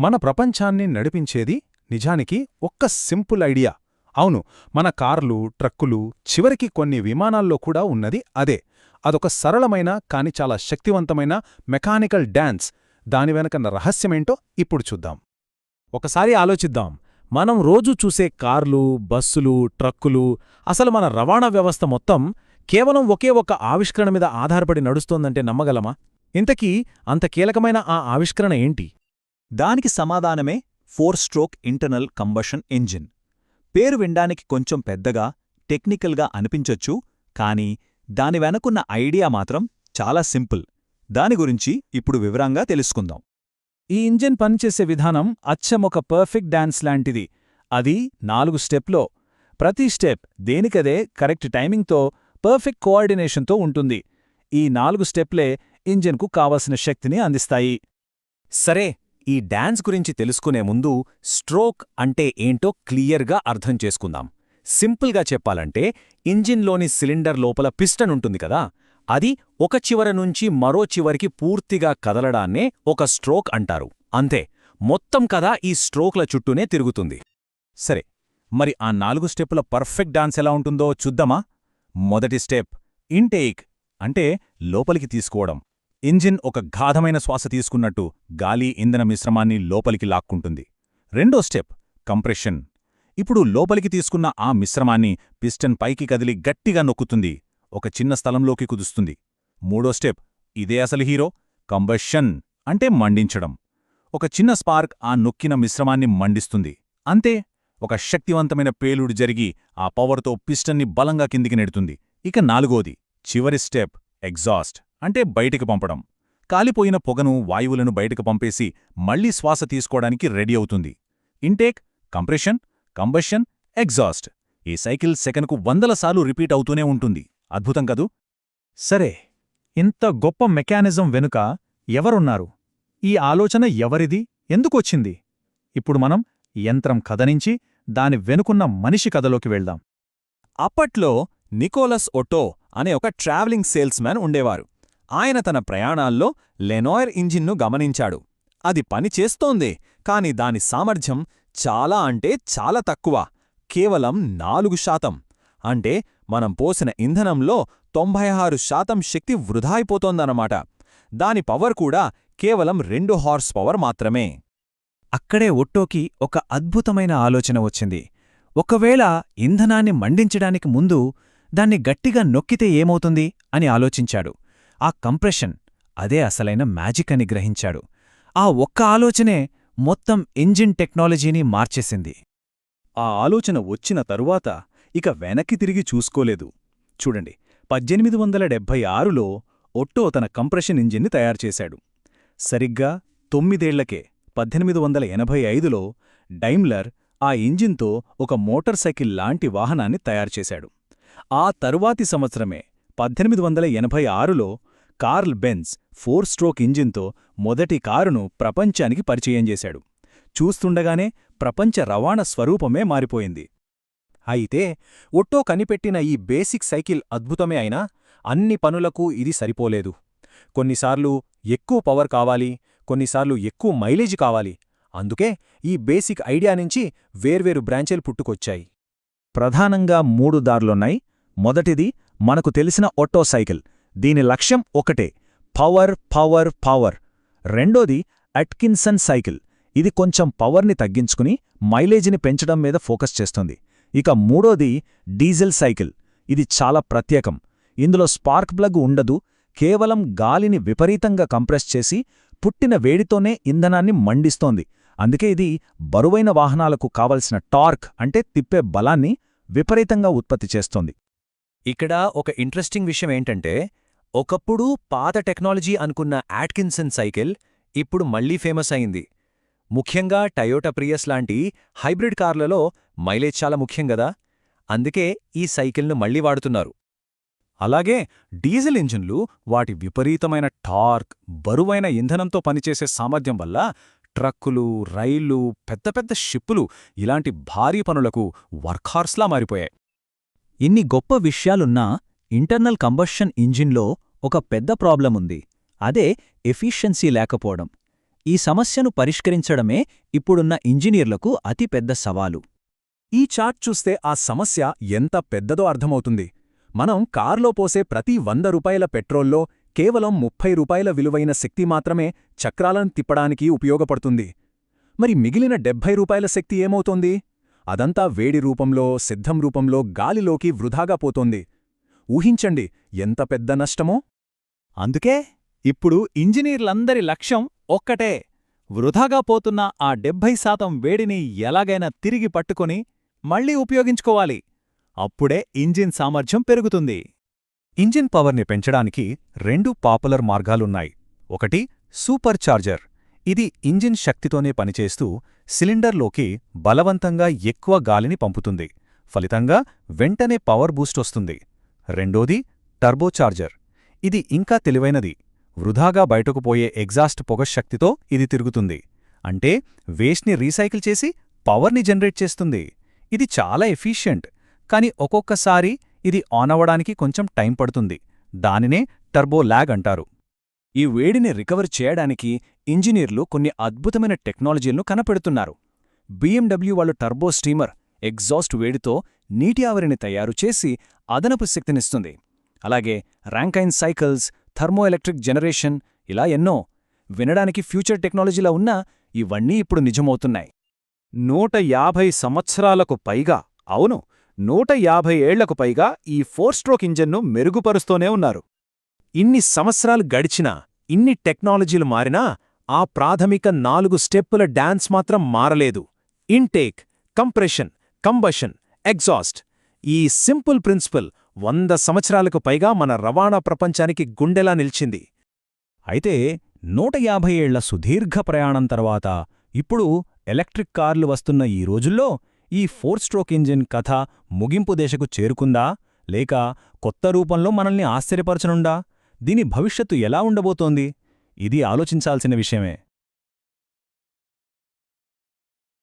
మన ప్రపంచాన్ని నడిపించేది నిజానికి ఒక్క సింపుల్ ఐడియా. అవును మన కార్లు ట్రక్కులు చివరికి కొన్ని విమానాల్లో కూడా ఉన్నది అదే. అదొక సరళమైన కాని చాలా శక్తివంతమైన మెకానికల్ డ్యాన్స్ దాని వెనకన్న రహస్యమేంటో ఇప్పుడు చూద్దాం. ఒకసారి ఆలోచిద్దాం. మనం రోజూ చూసే కార్లు బస్సులు ట్రక్కులు అసలు మన రవాణా వ్యవస్థ మొత్తం కేవలం ఒకే ఒక్క ఆవిష్కరణ మీద ఆధారపడి నడుస్తోందంటే నమ్మగలమా? ఇంతకీ అంత కీలకమైన ఆ ఆవిష్కరణ ఏంటి? దానికి సమాధానమే four stroke internal combustion engine. పేరు వినడానికి కొంచెం పెద్దగా టెక్నికల్గా అనిపించొచ్చు కానీ దాని వెనకున్న ఐడియా మాత్రం చాలా సింపుల్. దాని గురించి ఇప్పుడు వివరంగా తెలుసుకుందాం. ఈ ఇంజిన్ పనిచేసే విధానం అచ్చం ఒక పర్ఫెక్ట్ డాన్స్ లాంటిది. అది నాలుగు స్టెప్లో ప్రతి స్టెప్ దేనికదే కరెక్ట్ టైమింగ్తో పర్ఫెక్ట్ కోఆర్డినేషన్తో ఉంటుంది. ఈ నాలుగు స్టెప్లే ఇంజిన్కు కావలసిన శక్తిని అందిస్తాయి. సరే ఈ డాన్స్ గురించి తెలుసుకునే ముందు స్ట్రోక్ అంటే ఏంటో క్లియర్గా అర్థం చేసుకుందాం. సింపుల్గా చెప్పాలంటే ఇంజిన్లోని సిలిండర్ లోపల పిస్టన్ ఉంటుంది కదా అది ఒక చివర నుంచి మరో చివరికి పూర్తిగా కదలడాన్నే ఒక స్ట్రోక్ అంటారు. అంతే మొత్తం కథ ఈ స్ట్రోక్ల చుట్టూనే తిరుగుతుంది. సరే మరి ఆ నాలుగు స్టెప్పుల పర్ఫెక్ట్ డాన్స్ ఎలా ఉంటుందో చూద్దామా? మొదటి స్టెప్ ఇంటేక్ అంటే లోపలికి తీసుకోవడం. ఇంజిన్ ఒక గాధమైన శ్వాస తీసుకున్నట్టు గాలి ఇంధన మిశ్రమాన్ని లోపలికి లాక్కుంటుంది. రెండో స్టెప్ కంప్రెషన్. ఇప్పుడు లోపలికి తీసుకున్న ఆ మిశ్రమాన్ని పిస్టన్ పైకి కదిలి గట్టిగా నొక్కుతుంది. ఒక చిన్న స్థలంలోకి కుదుస్తుంది. మూడో స్టెప్ ఇదే అసలు హీరో? కంబషన్ అంటే మండించడం. ఒక చిన్న స్పార్క్ ఆ నొక్కిన మిశ్రమాన్ని మండిస్తుంది. అంతే ఒక శక్తివంతమైన పేలుడు జరిగి ఆ పవర్తో పిస్టన్ని బలంగా కిందికి నెడుతుంది. ఇక నాలుగోది చివరి స్టెప్ ఎగ్జాస్ట్. అంటే బయటికి పంపడం. కాలిపోయిన పొగను వాయువులను బయటకు పంపేసి మళ్ళీ శ్వాస తీసుకోవడానికి రెడీ అవుతుంది. Intake compression combustion exhaust. ఈ సైకిల్ సెకనుకు వందల సార్లు రిపీట్ అవుతూనే ఉంటుంది. అద్భుతం కదూ? సరే ఇంత గొప్ప మెకానిజం వెనుక ఎవరున్నారు? ఈ ఆలోచన ఎవరిది? ఎందుకొచ్చింది ఇప్పుడు మనం యంత్రం కథనించి దాని వెనుకున్న మనిషి కథలోకి వెళ్దాం. అప్పట్లో నికోలస్ ఒటో అనే ఒక ట్రావెలింగ్ సేల్స్మ్యాన్ ఉండేవారు. ఆయన తన ప్రయాణాల్లో లెనోయర్ ఇంజిన్ను గమనించాడు. అది పని చేస్తోందే కాని దాని సామర్థ్యం చాలా అంటే చాలా తక్కువ కేవలం నాలుగు శాతం. అంటే మనం పోసిన ఇంధనంలో తొంభై ఆరు శాతం శక్తి వృధా అయిపోతోందన్నమాట. దాని పవర్ కూడా కేవలం రెండు హార్స్ పవర్ మాత్రమే. అక్కడే ఒట్టోకి ఒక అద్భుతమైన ఆలోచన వచ్చింది. ఒకవేళ ఇంధనాన్ని మండించడానికి ముందు దాన్ని గట్టిగా నొక్కితే ఏమవుతుంది అని ఆలోచించాడు. ఆ కంప్రెషన్ అదే అసలైన మ్యాజిక్ అని గ్రహించాడు. ఆ ఒక్క ఆలోచనే మొత్తం ఇంజిన్ టెక్నాలజీని మార్చేసింది. ఆ ఆలోచన వచ్చిన తరువాత ఇక వెనక్కి తిరిగి చూసుకోలేదు. చూడండి పద్దెనిమిది వందల డెబ్భై ఆరులో ఒట్టో తన కంప్రెషన్ ఇంజిన్ని తయారుచేశాడు సరిగ్గా తొమ్మిదేళ్ళకే పద్దెనిమిది వందల ఎనభై ఐదులో డైమ్లర్ ఆ ఇంజిన్తో ఒక మోటార్ సైకిల్ లాంటి వాహనాన్ని తయారుచేశాడు ఆ తరువాతి సంవత్సరమే పద్దెనిమిది వందల ఎనభై ఆరులో కార్ల్ బెన్స్ ఫోర్ స్ట్రోక్ ఇంజిన్తో మొదటి కారును ప్రపంచానికి పరిచయం చేశాడు. చూస్తుండగానే ప్రపంచ రవాణా స్వరూపమే మారిపోయింది. అయితే ఒట్టో కనిపెట్టిన ఈ బేసిక్ సైకిల్ అద్భుతమే అయినా అన్ని పనులకు ఇది సరిపోలేదు. కొన్నిసార్లు ఎక్కువ పవర్ కావాలి కొన్నిసార్లు ఎక్కువ మైలేజ్ కావాలి. అందుకే ఈ బేసిక్ ఐడియా నుంచి వేర్వేరు బ్రాంచెలు పుట్టుకొచ్చాయి. ప్రధానంగా మూడు దారులున్నాయి. మొదటిది మనకు తెలిసిన ఒట్టో సైకిల్. దీని లక్ష్యం ఒకటే. Power power power. రెండోది అట్కిన్సన్ సైకిల్. ఇది కొంచెం పవర్ని తగ్గించుకుని మైలేజీని పెంచడం మీద ఫోకస్ చేస్తుంది. ఇక మూడోది డీజిల్ సైకిల్. ఇది చాలా ప్రత్యేకం. ఇందులో స్పార్క్ ప్లగ్ ఉండదు. కేవలం గాలిని విపరీతంగా కంప్రెస్ చేసి పుట్టిన వేడితోనే ఇంధనాన్ని మండిస్తోంది. అందుకే ఇది బరువైన వాహనాలకు కావలసిన టార్క్ అంటే తిప్పే బలాన్ని విపరీతంగా ఉత్పత్తి చేస్తోంది. ఇక్కడ ఒక ఇంట్రెస్టింగ్ విషయం ఏంటంటే ఒకప్పుడు పాత టెక్నాలజీ అనుకున్న యాట్కిన్సన్ సైకిల్ ఇప్పుడు మళ్ళీ ఫేమస్ అయింది. ముఖ్యంగా టయోటా ప్రియస్ లాంటి హైబ్రిడ్ కార్లలో మైలేజ్ చాలా ముఖ్యం గదా? అందుకే ఈ సైకిల్ను మళ్ళీ వాడుతున్నారు. అలాగే డీజిల్ ఇంజిన్లు వాటి విపరీతమైన టార్క్ బరువైన ఇంధనంతో పనిచేసే సామర్థ్యం వల్ల ట్రక్కులు రైళ్ళు పెద్ద పెద్ద షిప్పులు ఇలాంటి భారీ పనులకు వర్క్హార్స్లా మారిపోయాయి. ఇన్ని గొప్ప విషయాలున్నా ఇంటర్నల్ కంబషన్ ఇంజిన్లో ఒక పెద్ద ప్రాబ్లం ఉంది. అదే ఎఫిషియన్సీ లేకపోవడం. ఈ సమస్యను పరిష్కరించడమే ఇప్పుడున్న ఇంజనీర్లకు అతిపెద్ద సవాలు. ఈ చార్ట్ చూస్తే ఆ సమస్య ఎంత పెద్దదో అర్థమవుతుంది. మనం కార్లో పోసే ప్రతి వంద రూపాయల పెట్రోల్లో కేవలం ముప్పై రూపాయల విలువైన శక్తి మాత్రమే చక్రాలను తిప్పడానికి ఉపయోగపడుతుంది. మరి మిగిలిన డెబ్భై రూపాయల శక్తి ఏమవుతోంది? అదంతా వేడి రూపంలో సిద్ధం రూపంలో గాలిలోకి వృధాగా పోతోంది. ఊహించండి ఎంత పెద్ద నష్టమో. అందుకే ఇప్పుడు ఇంజనీర్లందరి లక్ష్యం ఒక్కటే వృధాగా పోతున్న ఆ డెబ్భై శాతం వేడిని ఎలాగైనా తిరిగి పట్టుకొని మళ్ళీ ఉపయోగించుకోవాలి. అప్పుడే ఇంజిన్ సామర్థ్యం పెరుగుతుంది. ఇంజిన్ పవర్ని పెంచడానికి రెండు పాపులర్ మార్గాలున్నాయి. ఒకటి సూపర్ చార్జర్. ఇది ఇంజిన్ శక్తితోనే పనిచేస్తూ సిలిండర్లోకి బలవంతంగా ఎక్కువ గాలిని పంపుతుంది. ఫలితంగా వెంటనే పవర్ బూస్ట్ వస్తుంది. రెండోది టర్బోచార్జర్. ఇది ఇంకా తెలివైనది. వృధాగా బయటకు పోయే ఎగ్జాస్ట్ పొగ శక్తితో ఇది తిరుగుతుంది. అంటే వేస్ట్ని రీసైకిల్ చేసి పవర్ని జనరేట్ చేస్తుంది. ఇది చాలా ఎఫిషియంట్. కాని ఒక్కొక్కసారి ఇది ఆన్ అవ్వడానికి కొంచెం టైం పడుతుంది. దానినే టర్బో ల్యాగ్ అంటారు. ఈ వేడిని రికవర్ చేయడానికి ఇంజనీర్లు కొన్ని అద్భుతమైన టెక్నాలజీలను కనపెడుతున్నారు. బీఎండబ్ల్యూ వాళ్ళు టర్బో స్టీమర్ ఎగ్జాస్ట్ వేడితో నీటి ఆవిరిని తయారు చేసి అదనపు శక్తినిస్తుంది. అలాగే ర్యాంకైన్ సైకిల్స్ థర్మోఎలక్ట్రిక్ జనరేషన్ ఇలా ఎన్నో వినడానికి ఫ్యూచర్ టెక్నాలజీలా ఉన్నా ఇవన్నీ ఇప్పుడు నిజమవుతున్నాయి. నూట యాభై సంవత్సరాలకు పైగా అవును నూట యాభై ఏళ్ళకు పైగా ఈ ఫోర్ స్ట్రోక్ ఇంజన్ను మెరుగుపరుస్తూనే ఉన్నారు. ఇన్ని సంవత్సరాలు గడిచినా ఇన్ని టెక్నాలజీలు మారినా ఆ ప్రాథమిక నాలుగు స్టెప్పుల డాన్స్ మాత్రం మారలేదు. ఇంటేక్ కంప్రెషన్ కంబషన్ ఎగ్జాస్ట్ ఈ సింపుల్ ప్రిన్సిపల్ వంద సంవత్సరాలకు పైగా మన రవాణా ప్రపంచానికి గుండెలా నిలిచింది. అయితే నూట యాభై ఏళ్ళ సుదీర్ఘ ప్రయాణం తర్వాత ఇప్పుడు ఎలక్ట్రిక్ కార్లు వస్తున్న ఈ రోజుల్లో ఈ ఫోర్ స్ట్రోక్ ఇంజిన్ కథ ముగింపు దేశకు చేరుకుందా? లేక కొత్త రూపంలో మనల్ని ఆశ్చర్యపరచనుందా? దీని భవిష్యత్తు ఎలా ఉండబోతోంది? ఇది ఆలోచించాల్సిన విషయమే.